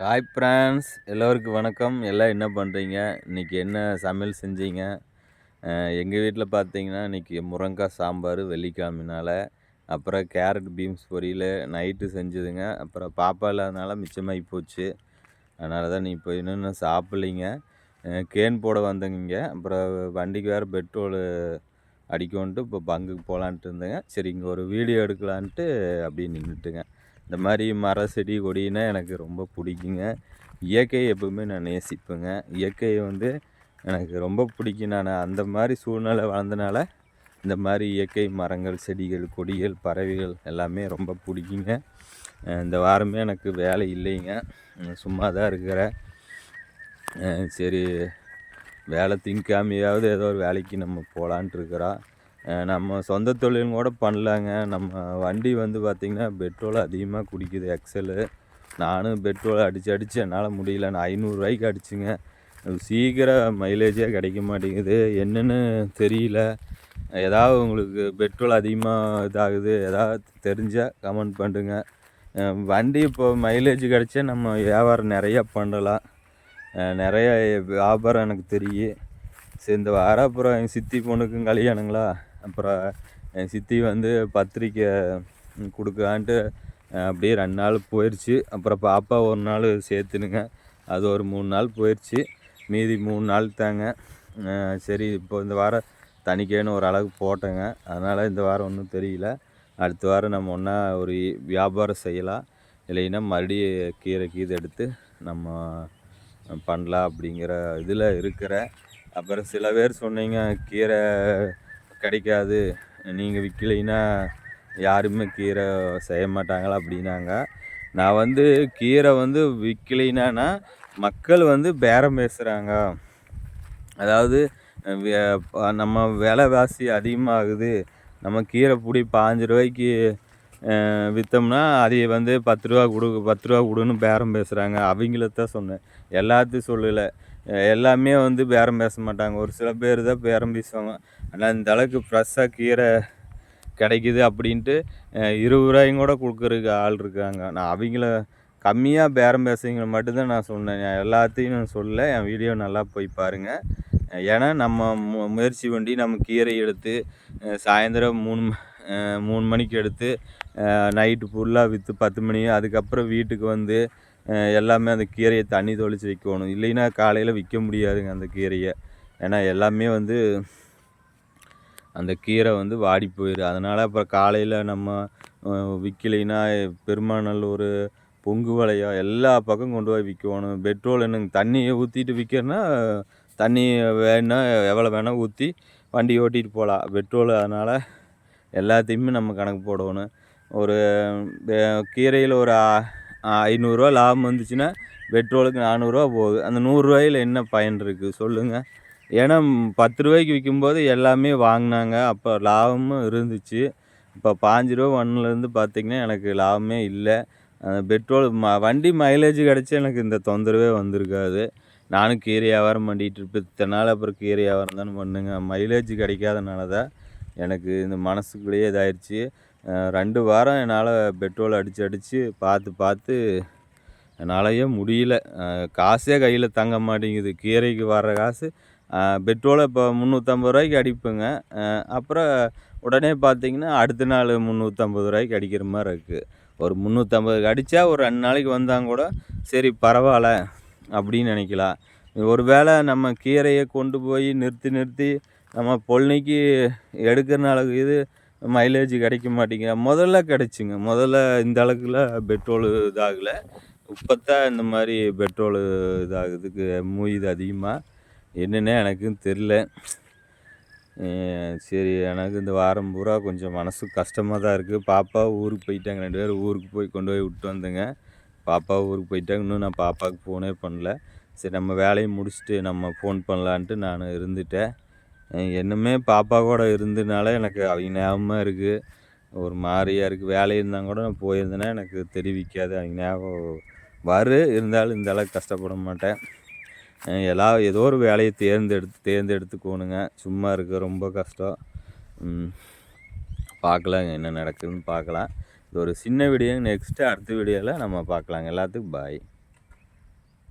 Hi friends எல்லோருக்கும் வணக்கம். எல்லாம் என்ன பண்ணுறீங்க இன்றைக்கி என்ன சமையல் செஞ்சீங்க? எங்கள் வீட்டில் பார்த்தீங்கன்னா இன்றைக்கி முருங்காய் சாம்பார் வெள்ளிக்கிழமைனால அப்புறம் கேரட் பீன்ஸ் பொரியல் நைட்டு செஞ்சதுங்க. அப்புறம் பாப்பா இல்லாதனால மிச்சமாகி போச்சு. அதனால தான் நீ இப்போ இன்னும் சாப்பிட்லிங்க. கேன் போட வந்தேங்க அப்புறம் வண்டிக்கு வேறு பெட்ரோல் அடிக்கோன்ட்டு இப்போ பங்குக்கு போகலான்ட்டு இருந்தேங்க. சரி இங்கே ஒரு வீடியோ எடுக்கலான்ட்டு அப்படியே நின்றுட்டுங்க இந்த மாதிரி மர செடி கொடினா எனக்கு ரொம்ப பிடிக்குங்க. இயற்கையை எப்பவுமே நான் நேசிப்பேங்க. இயற்கையை வந்து எனக்கு ரொம்ப பிடிக்கும். நான் அந்த மாதிரி சூழ்நிலை வளர்ந்தனால இந்த மாதிரி இயற்கை மரங்கள் செடிகள் கொடிகள் பறவைகள் எல்லாமே ரொம்ப பிடிக்குங்க. இந்த வாரமே எனக்கு வேலை இல்லைங்க. சும்மா தான் இருக்கிறேன். சரி வேலை திங்காமையாவது ஏதோ ஒரு வேலைக்கு நம்ம போகலான்ட்டு இருக்கிறோம். நம்ம சொந்த தொழிலும் கூட பண்ணலாங்க. நம்ம வண்டி வந்து பார்த்திங்கன்னா பெட்ரோல் அதிகமாக குடிக்குது எக்ஸலு நானும் பெட்ரோல் அடித்து அடித்து என்னால் முடியல. நான் ஐநூறுரூவாய்க்கு அடிச்சுங்க. சீக்கிரம் மைலேஜே கிடைக்க மாட்டேங்குது. என்னென்னு தெரியல. ஏதாவது உங்களுக்கு பெட்ரோல் அதிகமாக இதாகுது ஏதாவது தெரிஞ்சால் கமெண்ட் பண்ணுங்க. வண்டி இப்போ மைலேஜ் கிடச்சா நம்ம வியாபாரம் நிறையா பண்ணலாம். நிறைய வியாபாரம் எனக்கு தெரியும் சரி இந்த வாரம் அப்புறம் எங்கள் சித்தி பொண்ணுக்கும் கல்யாணங்களா? அப்புறம் என் சித்தி வந்து பத்திரிக்கை கொடுக்கலான்ட்டு அப்படியே ரெண்டு நாள் போயிடுச்சு அப்புறம் பாப்பா ஒரு நாள் சேர்த்துனுங்க. அது ஒரு மூணு நாள் போயிடுச்சு மீதி மூணு நாள் தாங்க. சரி இப்போ இந்த வாரம் தனிக்கேன்னு ஒரு அளவுக்கு போட்டேங்க. அதனால் இந்த வாரம் ஒன்றும் தெரியல. அடுத்த வாரம் நம்ம ஒன்றா ஒரு வியாபாரம் செய்யலாம். இல்லைன்னா மறுபடியும் கீரை கீதை எடுத்து நம்ம பண்ணலாம் அப்படிங்கிற இதில் இருக்கிற அப்புறம் சில பேர் சொன்னீங்க கீரை கிடைக்காது. நீங்கள் விற்கலைன்னா யாருமே கீரை செய்ய மாட்டாங்களா அப்படின்னாங்க. நான் வந்து கீரை வந்து விற்கலைன்னா மக்கள் வந்து பேரம் பேசுகிறாங்க அதாவது நம்ம விலைவாசி அதிகமாகுது. நம்ம கீரை பிடி பாஞ்சு ரூபாய்க்கு விற்றோம்னா அதை வந்து பத்து ரூபா கொடு பத்து ரூபா கொடுன்னு பேரம் பேசுகிறாங்க அவங்கள தான் சொன்னேன். எல்லாத்தையும் சொல்லலை. எல்லாமே வந்து பேரம் பேச மாட்டாங்க. ஒரு சில பேர் தான் பேரம் பேசுவாங்க. ஆனால் இந்த அளவுக்கு ஃப்ரெஷ்ஷாக கீரை கிடைக்கிது அப்படின்ட்டு இருபது ரூபாயும் கூட கொடுக்குறதுக்கு ஆள் இருக்காங்க. நான் அவங்கள கம்மியாக பேரம் பேசுறவங்களை மட்டும்தான் நான் சொன்னேன். எல்லாத்தையும் நான் சொல்ல என் வீடியோ நல்லா போய் பாருங்கள் ஏன்னா நம்ம மு முயற்சி பண்ணி நம்ம கீரை எடுத்து சாயந்தரம் மூணு மூணு மணிக்கு எடுத்து நைட்டு ஃபுல்லாக விற்று பத்து மணி அதுக்கப்புறம் வீட்டுக்கு வந்து எல்லாமே அந்த கீரையை தண்ணி தொளிச்சு வைக்கணும். இல்லைன்னா காலையில் விற்க முடியாதுங்க அந்த கீரையை. ஏன்னா எல்லாமே வந்து அந்த கீரை வந்து வாடி போயிடும் அதனால் அப்புறம் காலையில் நம்ம விற்கலைன்னா பெருமாநல்லூர் பொங்கு வலையோ எல்லா பக்கம் கொண்டு போய் விற்கணும் பெட்ரோல் என்னங்க தண்ணியை ஊற்றிட்டு விற்கிறனா தண்ணி வேணால் எவ்வளோ வேணால் ஊற்றி வண்டி ஓட்டிகிட்டு போகலாம் பெட்ரோல் அதனால் எல்லாத்தையுமே நம்ம கணக்கு போடணும். ஒரு கீரையில் ஒரு ஐநூறுரூவா லாபம் வந்துச்சுன்னா பெட்ரோலுக்கு நானூறுரூவா போகுது. அந்த நூறுரூவாயில் என்ன பயன் இருக்குது சொல்லுங்கள் ஏன்னா பத்து ரூபாய்க்கு விற்கும்போது எல்லாமே வாங்கினாங்க. அப்போ லாபமும் இருந்துச்சு. இப்போ பாஞ்சு ரூபா ஒன்றுலேருந்து பார்த்திங்கன்னா எனக்கு லாபமே இல்லை. பெட்ரோல் ம வண்டி மைலேஜ் கிடச்சி எனக்கு இந்த தொந்தரவே வந்திருக்காது. நானும் கீரை வியாபாரம் பண்ணிகிட்டு இருப்பேன். இத்தனை நாள் அப்புறம் கீரை வியாபாரம் தானே பண்ணுங்க. மைலேஜ் கிடைக்காதனால தான் எனக்கு இந்த மனசுக்குள்ளேயே இதாயிடுச்சு ரெண்டு வாரம் என்னால் பெட்ரோல் அடித்து அடித்து பார்த்து பார்த்து என்னாலேயே முடியல. காசே கையில் தங்க மாட்டேங்குது. கீரைக்கு வர்ற காசு பெட்ரோலை இப்போ முந்நூற்றம்பது ரூபாய்க்கு அடிப்பேங்க. அப்புறம் உடனே பார்த்தீங்கன்னா அடுத்த நாள் முந்நூற்றம்பது ரூபாய்க்கு அடிக்கிற மாதிரி இருக்குது ஒரு முந்நூற்றம்பதுக்கு அடித்தா ஒரு ரெண்டு நாளைக்கு வந்தாங்க கூட சரி பரவாயில்ல அப்படின்னு நினைக்கலாம். ஒரு வேளை நம்ம கீரையை கொண்டு போய் நிறுத்தி நிறுத்தி நம்ம பொழுனைக்கு எடுக்கிறனால இது மைலேஜ் கிடைக்க மாட்டேங்குது. முதல்ல கிடச்சிங்க. முதல்ல இந்த அளவுக்குலாம் பெட்ரோலு இதாகலை. இப்போ தான் இந்த மாதிரி பெட்ரோலு இதாகுதுக்கு மூயுது அதிகமாக என்னென்ன எனக்கும் தெரில சரி எனக்கு இந்த வாரம் பூரா கொஞ்சம் மனசு கஷ்டமாக தான் இருக்குது பாப்பா ஊருக்கு போயிட்டாங்க. ரெண்டு பேரும் ஊருக்கு போய் கொண்டு போய் விட்டு வந்தேங்க. பாப்பா ஊருக்கு போயிட்டாங்க. இன்னும் நான் பாப்பாவுக்கு ஃபோனே பண்ணல. சரி நம்ம வேலையை முடிச்சுட்டு நம்ம ஃபோன் பண்ணலான்ட்டு நான் இருந்துட்டேன். என்னமே பாப்பா கூட இருந்ததுனால எனக்கு அவங்க ஞாபகமாக இருக்குது ஒரு மாதிரியாக இருக்குது வேலை இருந்தால் கூட நான் போயிருந்தேன்னா எனக்கு தெரிவிக்காது. அவங்க ஞாபகம் வரும் இருந்தாலும் இந்த அளவுக்கு கஷ்டப்பட மாட்டேன். எல்லா ஏதோ ஒரு வேலையை தேர்ந்தெடுத்து தேர்ந்தெடுத்துக்கோணுங்க. சும்மா இருக்க ரொம்ப கஷ்டம். பார்க்கலாங்க என்ன நடக்குதுன்னு பார்க்கலாம் இது ஒரு சின்ன வீடியோ நெக்ஸ்ட்டு அடுத்த வீடியோவில் நம்ம பார்க்கலாங்க எல்லாத்துக்கும் பாய்